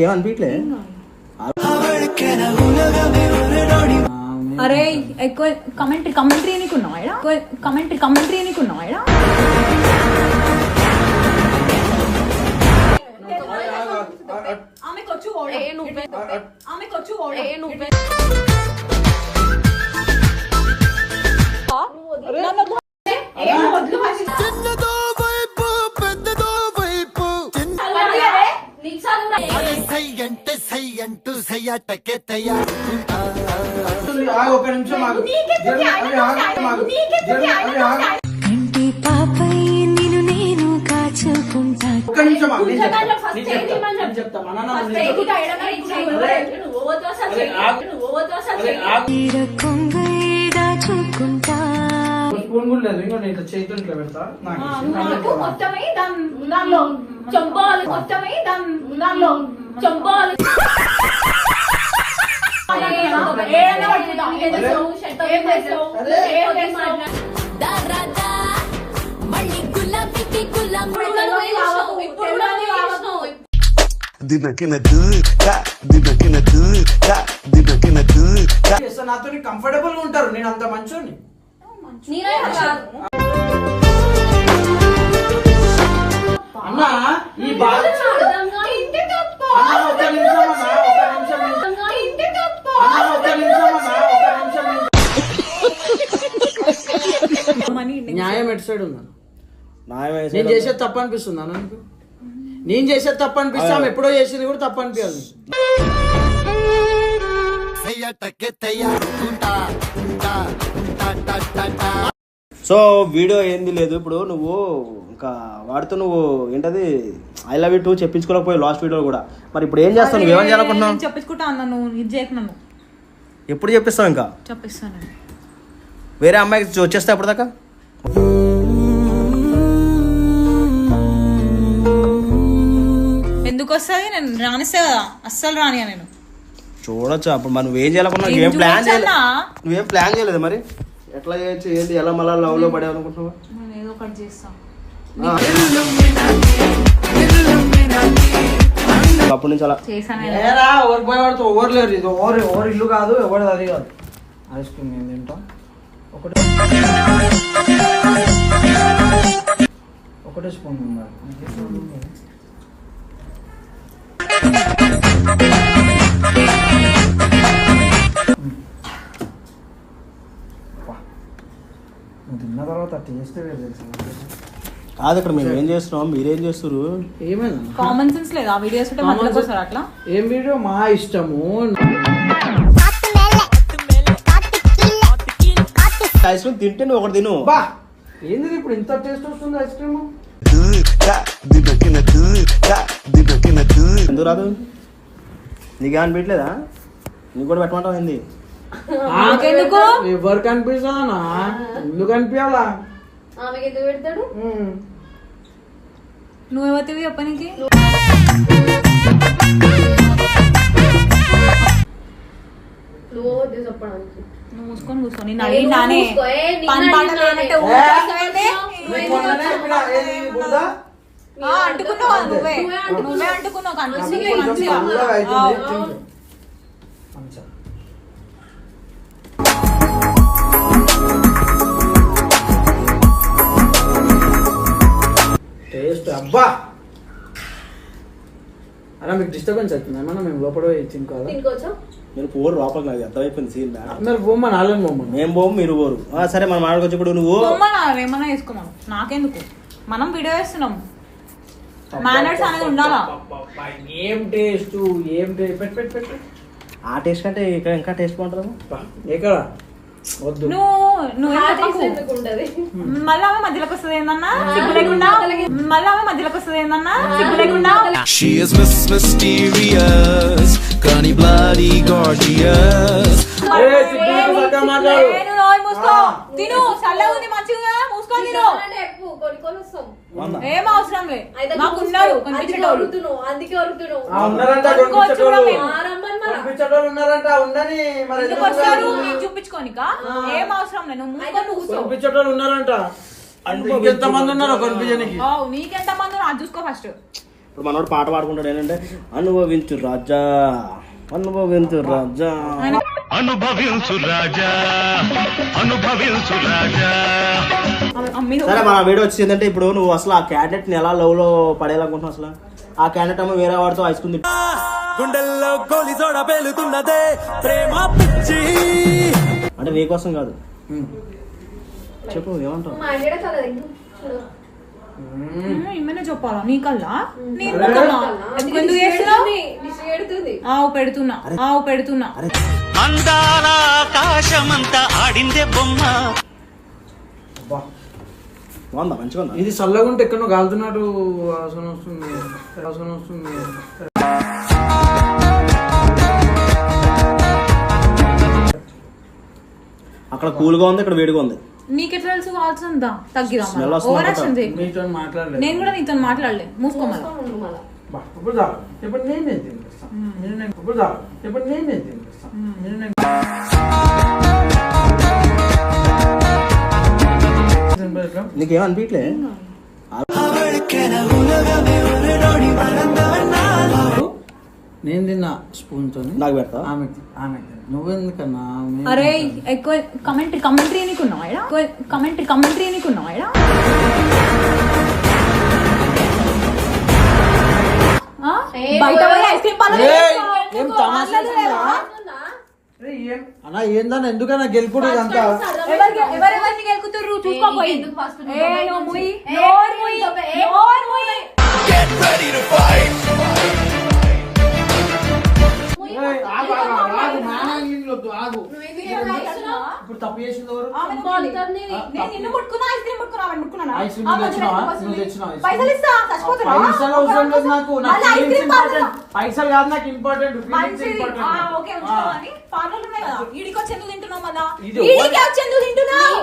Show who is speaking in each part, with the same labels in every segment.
Speaker 1: నీకేమనిపించలే
Speaker 2: అరే ఎక్కువ commentary commentary నీకున్నావు ఎడా కమెంటరీ కమెంటరీ నీకున్నావు ఎడా
Speaker 1: నిమిషం.
Speaker 3: కంటి పాపై నిన్ను నేను కాచుకుంటా
Speaker 1: ఒక్క నిమిషం ఆగు, నేను చెప్తా. నేను చెప్తా. నేను చెప్తా. మా నాన్న నేను చెప్తా. అరే, ఆగు. అరే, ఆగు.
Speaker 3: తీర కొంగై దాచుకుంటా
Speaker 1: స్పూన్ కూడా లేదు. ఇంకో నేను ఇట్లా చేతులు ఇట్లా పెడతా. నాకు. నాకు.
Speaker 2: మొత్తమై దాని దానిలో చంపాలి మొత్తమై దాని దానిలో చంపాలి
Speaker 1: నాతో కంఫర్టబుల్గా ఉంటారు. నేను అంత మంచోని అన్న ఈ బాధ. అన్న అన్న. అన్న అన్న న్యాయం ఎటు సైడ్ ఉందా నేను చేసేది తప్పు అనిపిస్తుందా నాకు నేను చేసేది తప్పు అనిపిస్తా ఆమె ఎప్పుడో చేసేది కూడా తప్పు అనిపించదు
Speaker 4: సయ్యాటకే తయారు
Speaker 5: సో వీడియో ఏంది లేదు. ఇప్పుడు నువ్వు ఇంకా వాడితో నువ్వు ఏంటది ఐ లవ్ యూ టూ చెప్పించుకోలేకపోయి లాస్ట్ వీడియో కూడా. మరి ఇప్పుడు ఏం చేస్తావు? నువ్వు ఏమని చేయాలనుకుంటున్నావు?
Speaker 2: నేను చెప్పించుకుంటా అన్నాను ఇది
Speaker 5: ఎప్పుడు చెప్పిస్తావు ఇంకా?
Speaker 2: చెప్పిస్తాను.
Speaker 5: వేరే అమ్మాయికి వచ్చేస్తా ఇప్పుడు దాకా
Speaker 2: ఎందుకు వస్తుంది నేను రానిస్తే కదా. అస్సలు రానియా నేను.
Speaker 5: చూడొచ్చు. అప్పుడు మరి నువ్వేం చేయాలనుకున్నావు?
Speaker 2: ఏం
Speaker 5: నువ్వేం ప్లాన్ చేయలేదు? నువ్వేం ప్లాన్ చేయలేదు మరి? ఎట్లా చేయొచ్చు ఏంటి ఎలా మళ్ళీ లవ్లో పడే అనుకుంటున్నావు
Speaker 2: నేను ఏదో ఒకటి చేస్తాను
Speaker 5: అప్పటి నుంచి అలా
Speaker 1: ఏరా ఓవర్ బాయ్ వాడితో ఓవర్ లేరు ఇది. ఓవర్ ఓవర్ ఇల్లు కాదు ఎవరిది అది కాదు. ఐస్ క్రీమ్ నేను తింటా. ఒకటే ఒకటే స్పూన్ ఉండాలి తిన్న తర్వాత టేస్ట్ వేరు తెలుసా?
Speaker 5: కాదు ఇక్కడ మేము ఏం చేస్తున్నాం మీరేం చేస్తారు
Speaker 1: ఏమైంది
Speaker 2: కామన్ సెన్స్ లేదు? ఆ వీడియోస్ ఉంటే మధ్యలోకి వస్తారు అట్లా?
Speaker 1: ఏం వీడియో మా ఇష్టము.
Speaker 5: ఐస్ క్రీమ్ తింటే నువ్వు ఒకటి తిను.
Speaker 1: బా! ఏంది ఇప్పుడు ఇంత టేస్ట్ వస్తుంది ఐస్ క్రీమ్
Speaker 5: ఎందుకు రాదు? నీకు అనిపించలేదా నీకు కూడా పెట్టమంటావు ఏంది?
Speaker 2: నాకెందుకు?
Speaker 1: ఎవరు కనిపిస్తానా? ఎందుకు కనిపించాలా
Speaker 6: ఆమెకి ఎందుకు పెడతాడు
Speaker 2: నువ్వెవతివి చెప్పనికి
Speaker 6: నువ్వు చెప్పడానికి.
Speaker 2: నువ్వు మూసుకొని నేను నానే పని పాట అంటుకున్నావా నువ్వే?
Speaker 6: నువ్వే అంటుకున్నావు.
Speaker 2: కనిపిస్తుంది మంచిగా.
Speaker 1: టేస్ట్ అబ్బా! అలా మీకు డిస్టర్బెన్స్ అవుతుంది? ఏమన్నా మేము లోపల పోయి తినుకోవాలా?
Speaker 6: తినుకోవచ్చా?
Speaker 5: నేను పోరు లోపలికి నాకు అర్థమైపోయింది సీన్
Speaker 1: అందరు బొమ్మ నాలుగు బొమ్మ
Speaker 5: మేము పోము మీరు పోరు. ఆ, సరే మనం ఆడకొచ్చి ఇప్పుడు నువ్వు
Speaker 2: ఏమన్నా వేసుకోమను నాకెందుకు? మనం వీడియో వేస్తున్నాం. మేనర్స్ అనేది ఉండాలా?
Speaker 1: ఏం టేస్ట్ ఏం టేస్ట్ పెట్టు పెట్టు పెట్టు.
Speaker 5: ఆ టేస్ట్ కంటే ఇక్కడ ఇంకా టేస్ట్ బాగుంటుంది
Speaker 1: అబ్బా, ఎక్కడ? వద్దు.
Speaker 2: నువ్వు నువ్వు మళ్ళీ ఆమె మధ్యలోకి వస్తుంది ఏందన్నా? సిగ్గు లేకుండా? మళ్ళీ ఆమె మధ్యలోకి వస్తుంది ఏందన్నా? సిగ్గు లేకుండా?
Speaker 7: She is Miss Mysterious, Connie Bloody Gorgeous.
Speaker 1: ఏ, సిగ్గు లేకుండా సరిగ్గా మాట్లాడు.
Speaker 2: నేను నోరు మూసుకో.
Speaker 1: ఆ.
Speaker 2: తిను చల్లగా ఉంది మంచిగా మూసుకో తిను
Speaker 6: అంటే చెప్పు కొనుక్కొని వస్తాం.
Speaker 2: ఏం అవసరం మాకు. ఉన్నారు కనిపించేటోళ్ళు.
Speaker 6: అందుకే అడుగుతున్నావు.
Speaker 1: ఉన్నారంట ఉండని మరి
Speaker 2: ఎందుకు వస్తారు చూపించుకోనికా? ఏం అవసరం లేదు నువ్వు
Speaker 6: అయితే
Speaker 2: మూసుకొని కూర్చో.
Speaker 1: కొనిపించేటోళ్ళు ఉన్నారంట. అంటే ఇంకెంత మంది ఉన్నారో కొనిపించడానికి?
Speaker 2: ఆవ్, నీకెంత మంది ఉన్నారు? అది చూసుకో ఫస్ట్.
Speaker 5: ఇప్పుడు మనోడు పాట పాడుకుంటాడు ఏంటంటే అనుభవించు రాజా అనుభవించు రాజా.
Speaker 8: అనుభవించు రాజా అనుభవించు రాజా.
Speaker 5: సరే మన వీడియో వచ్చింది ఏంటంటే ఇప్పుడు నువ్వు అసలు ఆ క్యాండిడేట్ని ఎలా లవ్లో పడేయాలనుకుంటున్నావు అసలు? ఆ క్యాండిడేట్ ఏమో వేరే వాడితో ఐస్ క్రీమ్
Speaker 4: గుండెల్లో గోలి సోడ పేలుతున్నదే. ప్రేమ పిచ్చి.
Speaker 5: అంటే నీకోసం కాదు. చెప్పు ఏమంటావు.
Speaker 2: ఇమ్మనే చెప్పాలా? నీ కల్లా నీ
Speaker 1: అరే.
Speaker 2: ముఖమా? ఎందుకు చేస్తున్నావు? ఆవు పెడుతున్నా ఆవు పెడుతున్నా.
Speaker 8: అందాల ఆకాశమంతా ఆడిందే బొమ్మ.
Speaker 5: బాగుందా మంచిగా ఉందా
Speaker 1: ఇది చల్లగుంటే ఎక్కడో కాలుతున్నట్టు వాసన వస్తుంది. వాసన వస్తుంది.
Speaker 5: అక్కడ కూల్గా ఉంది ఇక్కడ వేడిగా ఉంది.
Speaker 2: నీకెట్లా తెలుసు కావాల్సిందా ఓవర్ యాక్షన్
Speaker 1: మాట్లాడలేదు.
Speaker 2: నేను కూడా నీతో మాట్లాడలే.
Speaker 1: ఇప్పుడు చాలు. ఇప్పుడు నేనే తినిపిస్తాను నేను నేను- ఇప్పుడు చాలు. ఇప్పుడు నేనే తినిపిస్తాను
Speaker 5: నీకేం అనిపించలే
Speaker 1: నేను తిన్నా స్పూన్తో
Speaker 5: నాకు పెడతా
Speaker 1: ఆమె ఆమె నువ్వెందుకన్నా?
Speaker 2: అరే ఎక్కువ కమెంటరీ కమెంటరీ నీకున్నావా ఎడా కమెంటరీ కమెంటరీ నీకున్నావా ఎడా ఆ? బయట పోయి ఐస్ క్రీమ్ పార్లర్.
Speaker 1: ఏం తమాషా అన్నా ఏందన్నా ఎందుకన్నా గెలుపుడు ఇదంతా
Speaker 2: చూసుకోపోయి. నువ్వు ముయ్.
Speaker 6: ఏ,
Speaker 2: నోరు ముయ్.
Speaker 6: ఏ,
Speaker 2: నోరు ముయ్.
Speaker 1: ఇప్పుడు తప్పు చేసింది
Speaker 2: పైసలు పార్లర్
Speaker 1: కాదు నాకు ఇంపార్టెంట్
Speaker 2: ఎందుకు తింటున్నావు మళ్ళా? తింటున్నావు?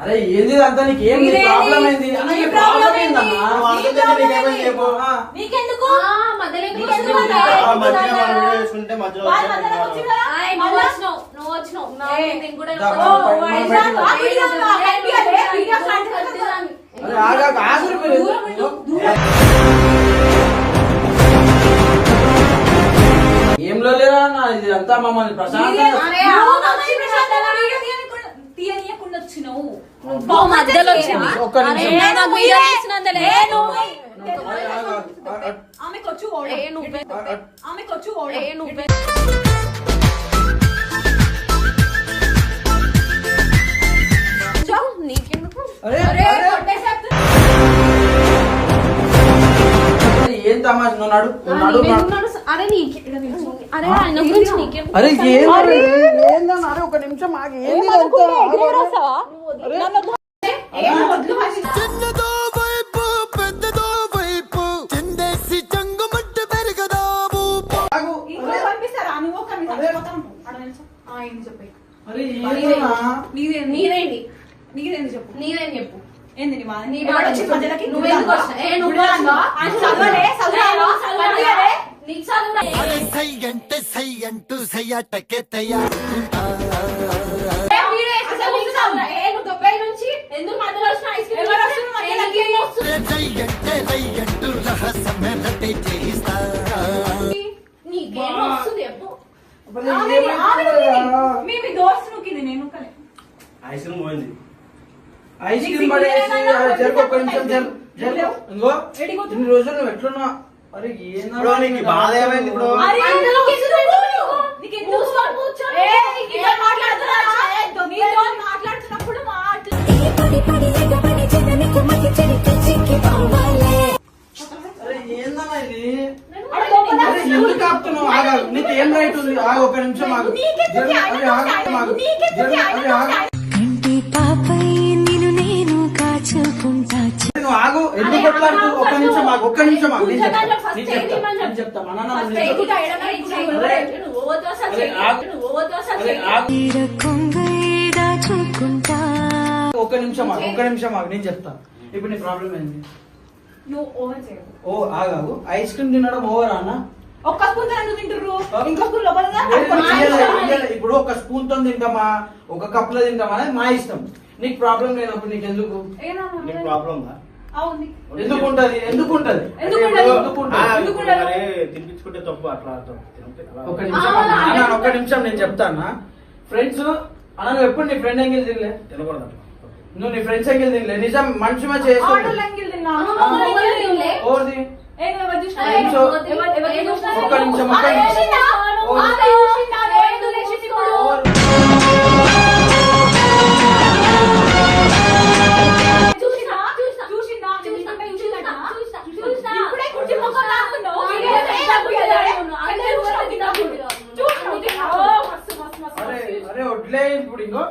Speaker 1: అరే ఏంది ఇదంతా? నీకు ఏం? ప్రాబ్లం ఏంది?
Speaker 2: ప్రాబ్లం
Speaker 1: ప్రాబ్లం
Speaker 2: ఏంది?
Speaker 1: ఏందన్నా.
Speaker 2: నీకెందుకు? ఏ, నువ్వే. ఆమెకు వచ్చు ఓడ.
Speaker 6: ఏ, నువ్వే. చో, నీకెందుకు?
Speaker 1: అరే
Speaker 2: అరే,
Speaker 1: అరే.
Speaker 2: కొట్టేసేస్తా.
Speaker 1: అరే, ఏం తమాష? నువ్వు నడు
Speaker 6: అరే నీకే అరే ఆయన గురించి నీకేం
Speaker 1: అరే ఏం అరే ఏందన్న అరే ఒక నిమిషం ఆగి ఏంది ఇదంతా?
Speaker 4: చిన్నదో వైపు పెద్దదో వైపు చిందేసి చంగుమంట పెరగదా ఊపు.
Speaker 1: ఆగు.
Speaker 2: ఇంకో పంపిస్తారా? నువ్వు ఒక నిమిషం. మొత్తం ఆడ నిల్చో. ఆ, ఏంది చెప్పు.
Speaker 1: అరే ఏందన్నా?
Speaker 2: నీదేంది? చెప్పు.
Speaker 6: నీదేం చెప్పు
Speaker 2: ఏంది నీ బాధ?
Speaker 6: నీ
Speaker 2: ఎవడు
Speaker 6: బాధ
Speaker 2: వచ్చి
Speaker 6: చెప్పు.
Speaker 2: మధ్యలోకి?
Speaker 6: నువ్వు ఎందుకు వచ్చినావు? ఏ, నువ్వు వచ్చినావా?
Speaker 2: ఆయన చదవలే, చదవలే, చదవలే.
Speaker 6: నీకు చదువురా.
Speaker 4: అరే సై అంటే సై అంటూ సై అంటే లై అంటూ రహస్యమే రటే చేయిస్తా
Speaker 6: నీకేం వస్తుంది చెప్పు
Speaker 1: అరే
Speaker 2: ఆమె-
Speaker 1: ఏమైంది
Speaker 2: ఆమె
Speaker 1: రా?
Speaker 2: మీ మీ దోస్తు నూకింది నేను నూకలే.
Speaker 5: ఐస్ క్రీమ్ పోయింది
Speaker 1: ఐస్ క్రీమ్ పడేసి జరుగు ఒక్క నిమిషం ఇంకో ఇన్ని రోజులు ఎట్లున్నా
Speaker 5: బాధ ఏమైంది ఇప్పుడు?
Speaker 2: నీకు
Speaker 1: రైట్ ఉంది? ఆగు ఒక నిమిషం ఆగు.
Speaker 3: కంటి పాపై నిన్ను నేను కాచుకుంటా.
Speaker 1: ఎందుకు కొట్లాడుతూ? ఒక్క నిమిషం ఆగు ఒక్క నిమిషం ఆగు నేను చెప్తా నేను నేను నాన్న నేను ఒక్క నిమిషం ఆగు ఒక్క నిమిషం ఆగు నేను చెప్తా. ఇప్పుడు నీ ప్రాబ్లం ఏంది?
Speaker 2: నువ్వు ఓవర్ చేయవు
Speaker 1: ఓ ఆగాగు ఐస్ క్రీమ్ తినడం ఓవర్ అన్న?
Speaker 2: ఒక్క స్పూన్ తింటుర్రు? ఇంకో లోపల
Speaker 1: ఇయ్యలే. ఇయ్యలే. ఇప్పుడు ఒక స్పూన్తో తింటామా? ఒక కప్లో తింటామా? అనేది మా ఇష్టం. నీకు ప్రాబ్లం లేనప్పుడు నీకు ఎందుకు
Speaker 5: నీకు ప్రాబ్లం ఉందా?
Speaker 2: అవును.
Speaker 1: ఎందుకు ఉంటది ఎందుకు ఉంటది
Speaker 2: ఎందుకు
Speaker 5: అంటే
Speaker 2: ఉండదు?
Speaker 5: ఇప్పుడు,
Speaker 1: ఎందుకు
Speaker 5: ఆ,
Speaker 1: ఉంటది?
Speaker 2: ఎందుకు
Speaker 5: ఇప్పుడు
Speaker 2: ఉండదు?
Speaker 5: మరి తినిపించుకుంటే తప్పు అట్లా అట్లా తినిపి- అలా.
Speaker 1: ఒక నిమిషం ఒక్క నిమిషం నేను చెప్తానా? ఫ్రెండ్స్ అన్న నువ్వు ఎప్పుడు నీ ఫ్రెండ్ ఎంగిల్ తినలే?
Speaker 5: తినకూడదు.
Speaker 1: నువ్వు నీ ఫ్రెండ్స్ ఎంగిల్ తినలే. నిజం మనిషి మంచి
Speaker 2: ఎవరు చూసినావు?
Speaker 1: ఒక్క నిమిషం, ఒక్క నిమిషం. వడ్లే ఇప్పుడు ఇంకో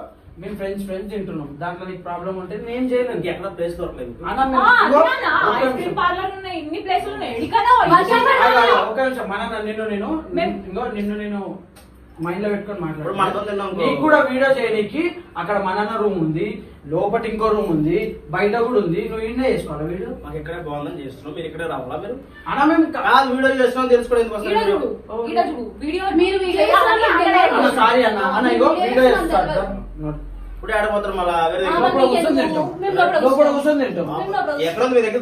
Speaker 1: మేము ఫ్రెండ్స్ ఫ్రెండ్స్ తింటున్నాం. దాంట్లో నీకు ప్రాబ్లం ఉంటే నేను చేయలేను.
Speaker 5: నీకు ఎక్కడ ప్లేస్ దొరకలేదు
Speaker 2: ఐస్
Speaker 1: నిమిషం. మన నిన్ను నేను ఇంకో నిన్ను నేను మైండ్లో పెట్టుకొని
Speaker 5: తిన్నాం
Speaker 1: మాట్లాడు నీకు కూడా వీడియో చేయడానికి అక్కడ మనన్న రూమ్ ఉంది లోపల ఇంకో రూమ్ ఉంది బయట కూడా ఉంది నువ్వు ఇండే చేసుకోవాలి వీడియో
Speaker 5: మాకు ఇక్కడే బాగుందని చేస్తున్నాం. మీరు ఇక్కడే రావాలా మీరు?
Speaker 1: అన్న మేము
Speaker 5: కాదు వీడియో చేస్తున్నాం తెలుసుకోవడం.
Speaker 1: సారీ అన్న. అన్న ఇగో వీడియో చేస్తాడు
Speaker 5: ఇప్పుడు ఆడపోతారు మళ్ళా.
Speaker 1: లోపల కూర్చొని? తింటాం.
Speaker 5: ఎక్కడ మీ దగ్గర?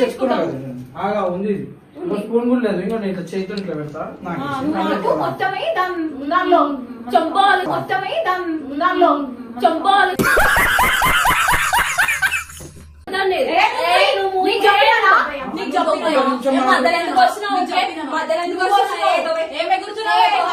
Speaker 6: తీసుకుంటాం.
Speaker 1: ఆగా ఉంది ఇది. ఇంకో స్పూన్ కూడా లేదు. ఇంకో నేను ఇట్లా చేతులు ఇట్లా పెడతా. నాకు.
Speaker 2: మొత్తమే దాని దానిలో చంపాలి మొత్తమే దాని దానిలో చంపాలి. మధ్యలో ఎందుకు? ఏం ఎగురుతున్నావు?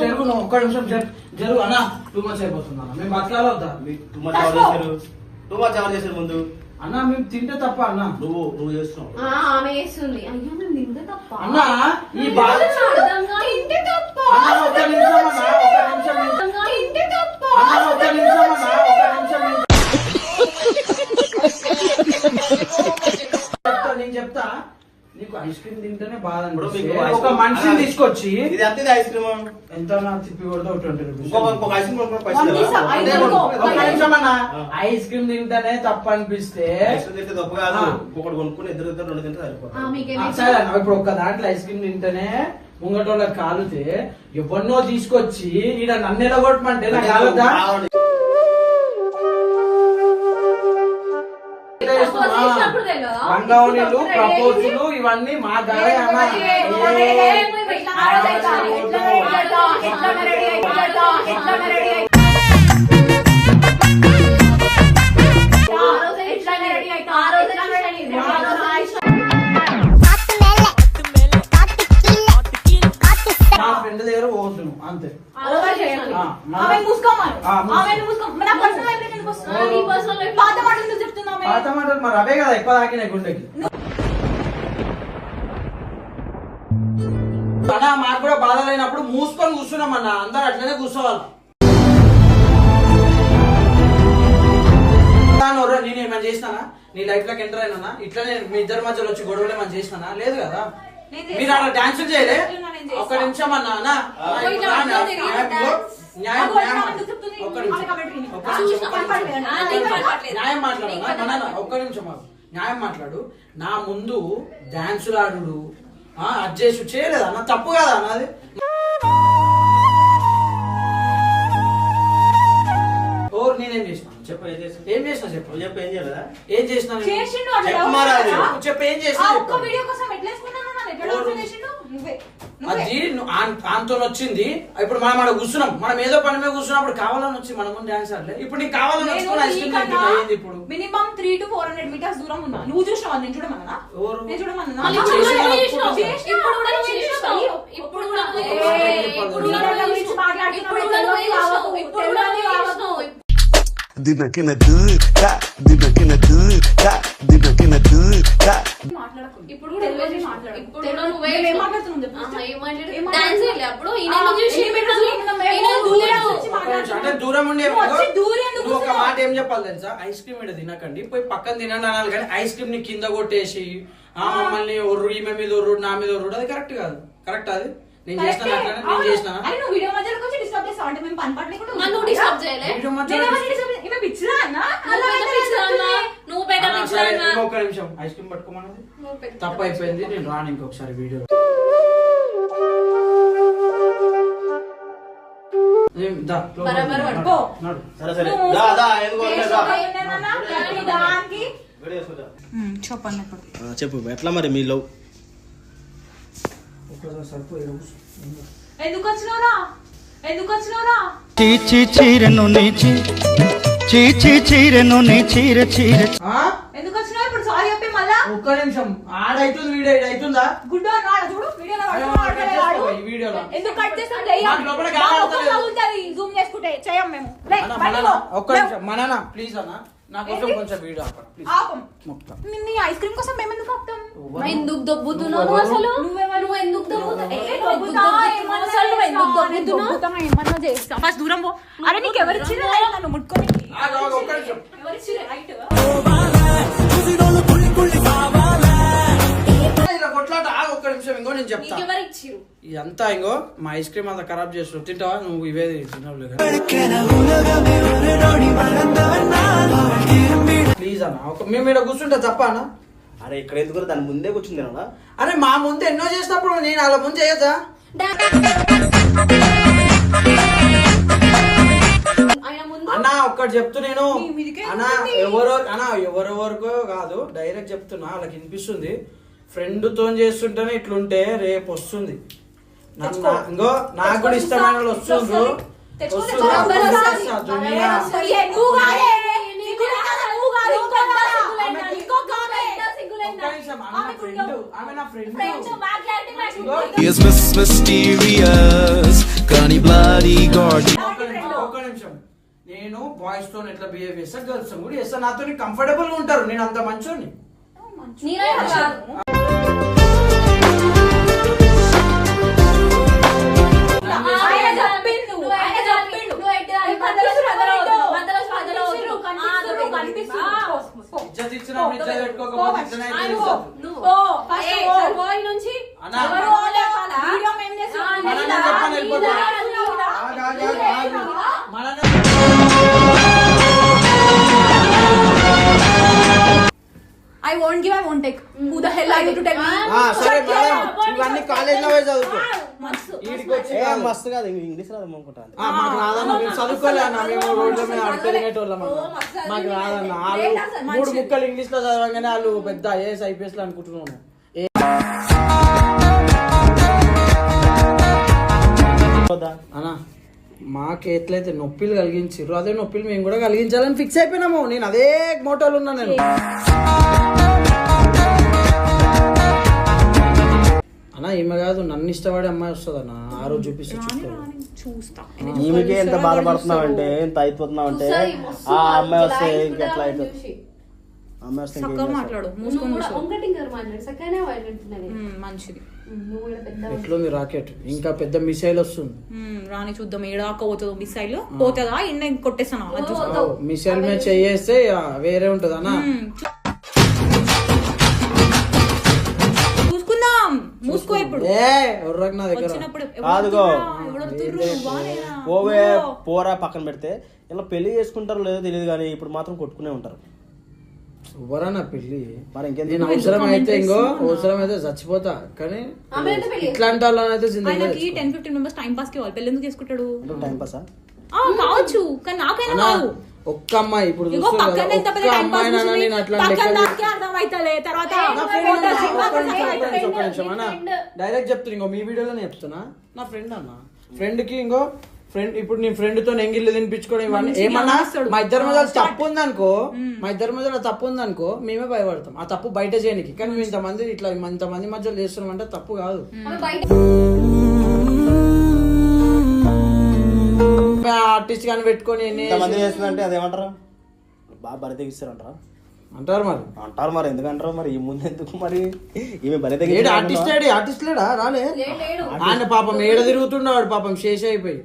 Speaker 1: జరుగు నువ్వు ఒక్క నిమిషం జరు- జరుగు అన్న టూ మచ్ అయిపోతుంది అన్న మేము బతకాలి వద్దా
Speaker 5: టూ మచ్ ఎవరు చేశారు టూ మచ్ ఎవరు చేశారు ముందు
Speaker 1: అన్న మేము తింటే తప్ప అన్న
Speaker 5: నువ్వు నువ్వు చేస్తున్నావు
Speaker 6: ఆ, ఆమె వేస్తుంది అయ్యో నేను నింద తప్ప
Speaker 1: అన్న ఈ బాధ
Speaker 6: అర్థంగా
Speaker 2: తింటే తప్ప.
Speaker 1: అన్న ఒక్క నిమిషం అన్న ఒక్క నిమిషం విను.
Speaker 2: తింటే తప్ప.
Speaker 1: అన్న ఒక్క నిమిషం అన్న నీకు ఐస్ క్రీమ్ తింటేనే బాధ ఒక మనిషిని తీసుకొచ్చి
Speaker 5: ఇది అంతే ఇది ఐస్ క్రీమ్
Speaker 1: ఎంత నా తిప్పి కొడితే ఒక ట్వంటీ రూపీస్
Speaker 5: ఇంకొక ఇంకొక ఐస్ క్రీమ్ కొనుక్కోవడం పైసలు
Speaker 2: మమ్మీ
Speaker 5: లేవా?
Speaker 2: స-
Speaker 1: అదే
Speaker 2: ఐదు
Speaker 1: కొడు.
Speaker 2: కొనుక్కో.
Speaker 1: ఒక్క నిమిషం అన్న
Speaker 5: ఆ.
Speaker 1: ఐస్ క్రీమ్ తింటేనే తప్పు అనిపిస్తే
Speaker 5: ఐస్ క్రీమ్ తింటే తప్పు కాదు
Speaker 1: ఆ.
Speaker 5: ఒకటి కొనుక్కుని ఇద్దరు ఇద్దరు రెండు తింటే
Speaker 6: ఆ,
Speaker 5: సరిపోతుంది
Speaker 6: మీకేం
Speaker 1: ఆ, సరే అన్న ఇప్పుడు ఒక్క దాంట్లో ఐస్ క్రీమ్ తింటేనే ముంగటోళ్ళకి కాలుతే ఎవరినో తీసుకొచ్చి ఈడ నన్ను ఎడగొట్టమంటే నాకు? రంగవనిలు ప్రపోజులు ఇవన్నీ మా నా ఫ్రెండ్ దగ్గర పోతున్నాను అంతే.
Speaker 2: ఆమె మూసుకోమను. ఆమె నా ఎందుకు వస్తున్నావు?
Speaker 6: ఆ, నీ
Speaker 2: మాటలు ఎందుకు
Speaker 1: మాటలు మరి అవే కదా ఎక్కువ తాకినాయి గుండెకి. అన్న మాకు కూడా బాధ లేనప్పుడు మూసుకొని కూర్చున్నాం అన్న అందరు అట్లనే కూర్చోవాలి. నేను ఏమైనా చేసినానా? నీ లైఫ్లోకి ఎంటర్ అయినా ఇట్లనే మీ ఇద్దరి మధ్యలో వచ్చి గొడవలు ఏమైనా చేసినానా? లేదు కదా?
Speaker 2: నేను.
Speaker 1: మీరు అలా డాన్స్ చేయలే?
Speaker 2: ఇట్లా నేను.
Speaker 1: ఒక్క నిమిషం అన్న అన్న. న్యాయం- మాట్లాడు. ఒక్క నిమిషం. న్యాయం మాట్లాడు. నా ముందు డాన్సులు ఆడు అది చేసి చేయలేదా? నా తప్పు కదా నాది? ఓ నేనేం చేసిన?
Speaker 5: చెప్పు ఏం చేసి
Speaker 1: ఏం చేసిన చెప్పు?
Speaker 5: చెప్పు ఏం చేయలేదా?
Speaker 1: ఏం చేసిన
Speaker 5: చెప్పు
Speaker 1: ఏం చేసిన అది ఆంతో వచ్చింది. ఇప్పుడు మనం అక్కడ కూర్చున్నాం. మనం ఏదో పని మీద కూర్చున్నప్పుడు కావాలని వచ్చి మన ముందు డాన్స్ ఆడలే ఇప్పుడు నీకు కావాలని ఇప్పుడు?
Speaker 2: Minimum three to four hundred metres దూరం ఉన్నా. నువ్వు చూసినావా? నేను చూడమన్నా? నేను
Speaker 1: ఇప్పుడు
Speaker 2: దూరం
Speaker 1: ఉండే ఒక? మాట ఏం చెప్పాలి తెలుసా? ఐస్ క్రీమ్ ఇక్కడ తినకండి. పోయి పక్కన తినండి అనాలి కానీ ఐస్ క్రీమ్ని కింద కొట్టేసి ఆ మమ్మల్ని ఒర్రు ఈమె మీద ఒర్రు నా మీద ఒర్రు అది కరెక్ట్ కాదు. కరెక్ట్ అది? నేను. అట్లనే? నేను
Speaker 2: అరే నువ్వు వీడియో డిస్టర్బ్ చేస్తావు. అంటే మేము పని
Speaker 6: చేయలే?
Speaker 1: మధ్యలో
Speaker 2: ఈమె అన్న? అలా.
Speaker 6: నువ్వు పెద్ద?
Speaker 1: ఇంకొక నిమిషం ఐస్ క్రీమ్ పట్టుకోమన్నది
Speaker 6: నువ్వు పెద్ద
Speaker 1: తప్పు అయిపోయింది నేను రాను ఇంకొకసారి వీడియో ఏం, దా, లోపలికి
Speaker 6: బరాబర్
Speaker 1: నడు,
Speaker 6: పట్టుకో.
Speaker 1: నడు.
Speaker 5: సరే సరే
Speaker 2: నువ్వు
Speaker 5: దా దా ఎందుకో వదిలే, దా.
Speaker 2: ఏంటన్నా? ఈ దానికి
Speaker 5: రెడీ చేసుకో, దా.
Speaker 2: చెప్పండి ఇప్పుడు
Speaker 5: ఆ, చెప్పు ఎట్లా మరి మీ లవ్
Speaker 1: ఒక్కసారి సరిపోయి కూర్చో.
Speaker 2: ఎందుకు వచ్చినావురా ఎందుకు వచ్చినావురా
Speaker 8: చీచి చీరెను నీచి చీరెను నీ చీర చీర.
Speaker 1: ఆ?
Speaker 2: ఎందుకు వచ్చినావు ఇప్పుడు? సారీ చెప్పి మళ్ళా.
Speaker 1: ఒక్క నిమిషం. ఆడైతుంది వీడియో
Speaker 2: అని వాడు చూడు
Speaker 1: ఈ వీడియోలో.
Speaker 2: ఎందుకు కట్ చేస్తాం.
Speaker 1: నాకు లోపల
Speaker 2: జూమ్ చేసుకుంటే మేము. లే,
Speaker 1: అన్న,
Speaker 2: బయటికి
Speaker 1: మననా. ఒక్క
Speaker 2: లే,
Speaker 1: నిమిషం. మననా? ప్లీజ్ అన్న. నా కోసం
Speaker 2: ఏంటి?
Speaker 1: కొంచెం వీడియో ఆపండి. ప్లీజ్.
Speaker 2: ఆపం.
Speaker 1: మొత్తం.
Speaker 2: నీ- నీ ఐస్ క్రీమ్ కోసం మేము ఎందుకు ఆపుతాం?
Speaker 6: మరి ఎందుకు దొబ్బుతున్నావు నువ్వు అసలు?
Speaker 2: నువ్వెవరు?
Speaker 6: నువ్వు ఎందుకు దొబ్బుతావు ఏ,
Speaker 2: ఏ,
Speaker 6: నువ్వు ఎందుకు
Speaker 2: దొబ్బుతా,
Speaker 6: దొబ్బుతున్నావు
Speaker 2: ఏమన్నా
Speaker 6: అసలు? నువ్వు ఎందుకు
Speaker 2: చేస్తా, నేను
Speaker 6: దొబ్బుతున్నావు?
Speaker 2: దొబ్బుతా, ఏమన్నా చేస్తా. ఫస్ట్ దూరం పో. అరే నీకు ఎవరు నన్ను ముట్టుకొని
Speaker 1: ఇదంతా ఇంకో మా ఐస్ క్రీమ్ అంతా ఖరాబ్ చేస్తు తింటావా? నువ్వు ఇవే తినవులే ప్లీజ్ అన్న ఒక మేము ఇక్కడ కూర్చుంటే తప్ప అన్న?
Speaker 5: అరే ఇక్కడ ఎందుకు దాని ముందే కూర్చుంది అన్నా.
Speaker 1: అరే మా ముందు ఎన్నో చేసినప్పుడు నేను అలా ముందు చేయొచ్చా అన్న ఒక్కటి చెప్తూ నేను. అన్న ఎవరో అన్న ఎవరెవరికో కాదు డైరెక్ట్ చెప్తున్నా వాళ్ళకి వినిపిస్తుంది. ఫ్రెండ్తో చేస్తుంటేనే ఇట్లుంటే రేపు వస్తుంది. ఇంకో నాకు కూడా ఇష్టమైన వాళ్ళు వస్తుండ్రు.
Speaker 7: Is Miss Mysterious కానీ bloody gorgeous.
Speaker 1: ఒక్క నిమిషం, నేను బాయ్స్తో ఎట్లా బిహేవ్ చేస్తా గర్ల్స్తో కూడా చేస్తా. నాతో కంఫర్టబుల్గా ఉంటారు. నేను అంత మంచోని
Speaker 6: నుంచి.
Speaker 2: I won't give, I won't take. Who the hell are you to tell me?
Speaker 1: ఆ, సరే మేడం
Speaker 2: mouth.
Speaker 1: ఇవన్నీ కాలేజ్లో పోయి చదువుకో
Speaker 2: మస్తు.
Speaker 1: ఈడికి వచ్చి
Speaker 5: ఏ. మస్తు కాదు ఇంగ్లీష్ రాదు అనుకుంటాను
Speaker 1: ఆ, మాకు రాదన్న మేము చదువుకోలే అన్న మేము రోడ్ల మీద
Speaker 6: మస్తు
Speaker 1: మాకు. రాదన్న వాళ్ళు. మూడు ముక్కలు ఇంగ్లీష్లో చదవగానే వాళ్ళు పెద్ద ఐఏఎస్ ఐపీఎస్లో అనుకుంటున్నాను అన్న మాకు ఎట్లయితే నొప్పిలు కలిగించారు అదే నొప్పిలు మేము కూడా కలిగించాలని ఫిక్స్ అయిపోయినాము. నేను అదే మోటోలు ఉన్నా నేను. అన్న ఈమె కాదు నన్ను ఇష్టపడే అమ్మాయి వస్తుంది అన్న ఆ రోజు చూపిస్తే చూస్తాను
Speaker 2: చూస్తా.
Speaker 5: ఈమెకే ఎంత బాధపడుతున్నావు అంటే ఎంత అయిపోతున్నావు అంటే ఆ అమ్మాయి వస్తే ఇంకెట్లా అవుతుంది. అమ్మాయి వస్తే?
Speaker 2: మాట్లాడు మంచిది.
Speaker 1: ఎట్లుంది రాకెట్? ఇంకా పెద్ద మిసైల్ వస్తుంది.
Speaker 2: రాని చూద్దాం. ఏడాక పోతుందో మిసైల్ పోతుందా? ఎన్న కొట్టేస్తాను? చూస్తా.
Speaker 1: మిసైల్ మీద చేయేస్తే ఇక వేరే ఉంటది అన్న
Speaker 2: చూసుకుందాం. మూసుకో ఇప్పుడు.
Speaker 1: నా దగ్గర?
Speaker 5: పోవే. పోరా పక్కన పెడితే. ఇలా పెళ్ళి చేసుకుంటారో లేదో తెలియదు కానీ ఇప్పుడు మాత్రం కొట్టుకునే ఉంటారు.
Speaker 1: ఎవరన్నా
Speaker 5: పెళ్ళి
Speaker 1: నేను అవసరం అయితే ఇంకో అవసరం అయితే చచ్చిపోతా. కానీ
Speaker 6: పెళ్ళి
Speaker 1: ఇట్లాంటి వాళ్ళనైతే
Speaker 2: ఆయనకి. టెన్ ఫిఫ్టీన్ మెంబర్స్ టైం పాస్కి వాళ్ళు పెళ్ళి ఎందుకు చేసుకుంటాడు?
Speaker 5: టైం పాసా
Speaker 2: ఆ, కావచ్చు. కానీ నాకైనా కాదు.
Speaker 1: ఒక్క అమ్మాయి ఇప్పుడు డైరెక్ట్ చెప్తున్నా ఇంకో మీ వీడియోలోనే చెప్తున్నా. నా ఫ్రెండ్ అన్న. ఫ్రెండ్కి ఇంకో ఫ్రెండ్ ఇప్పుడు నీ ఫ్రెండ్తో ఎంగిల్లు తినిపించుకోవడం ఇవన్నీ ఏమన్నా. మా ఇద్దరి మధ్య. తప్పు ఉందనుకో మా ఇద్దరి మధ్యలో తప్పు ఉందనుకో మేమే భయపడతాం. ఆ తప్పు బయట చేయడానికి కానీ మేము ఇంతమంది ఇట్లా ఇంతమంది మధ్యలో చేస్తున్నాం అంటే తప్పు కాదు. ఆర్టిస్ట్ కానీ పెట్టుకొని
Speaker 5: ఇంతమంది చేస్తుందంటే అదేమంటారు? బాగా బరి తెగిస్తారంటారా?
Speaker 1: అంటారు మరి.
Speaker 5: అంటారు మరి ఎందుకంటారు మరి? ఈ ముందు ఎందుకు మరి? ఈమె బరి
Speaker 1: ఏడు ఆర్టిస్ట్ లేడు ఆర్టిస్ట్ లేడా రాలే ఆయన పాపం ఏడ తిరుగుతున్నాడు? పాపం శేష అయిపోయి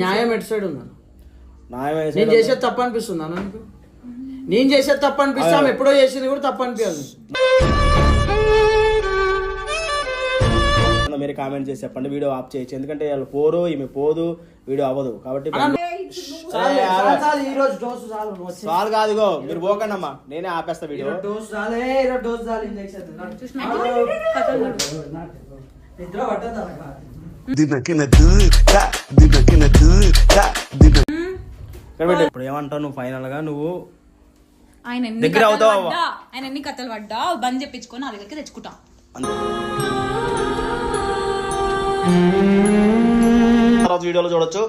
Speaker 1: న్యాయం ఎటు సైడ్ ఉందా నేను చేసేది తప్పు అనిపిస్తుందా నాకు? నేను చేసేది తప్పు అనిపిస్తా ఎప్పుడో చేసేది కూడా తప్పు అనిపించదు
Speaker 5: మీరు కామెంట్ చేసి చెప్పండి వీడియో ఆఫ్ చేయొచ్చు. ఎందుకంటే వాళ్ళు పోరు ఈమె పోదు వీడియో అవ్వదు. కాబట్టి
Speaker 1: చాలే,
Speaker 5: కాదుగో మీరు పోకండి అమ్మా. నేనే ఆపేస్తా వీడియో.
Speaker 1: నిద్ర పట్టదు
Speaker 5: ఇప్పుడు ఏమంటావు నువ్వు ఫైనల్గా నువ్వు
Speaker 9: ఆయన ఎన్ని
Speaker 5: దగ్గర
Speaker 9: కథలు
Speaker 5: అవుతావా?
Speaker 9: పడ్డా? ఆయన ఎన్ని కథలు పడ్డా? బంద్ చెప్పించుకొని నా దగ్గరికి తెచ్చుకుంటా.
Speaker 5: తర్వాత వీడియోలో చూడొచ్చు.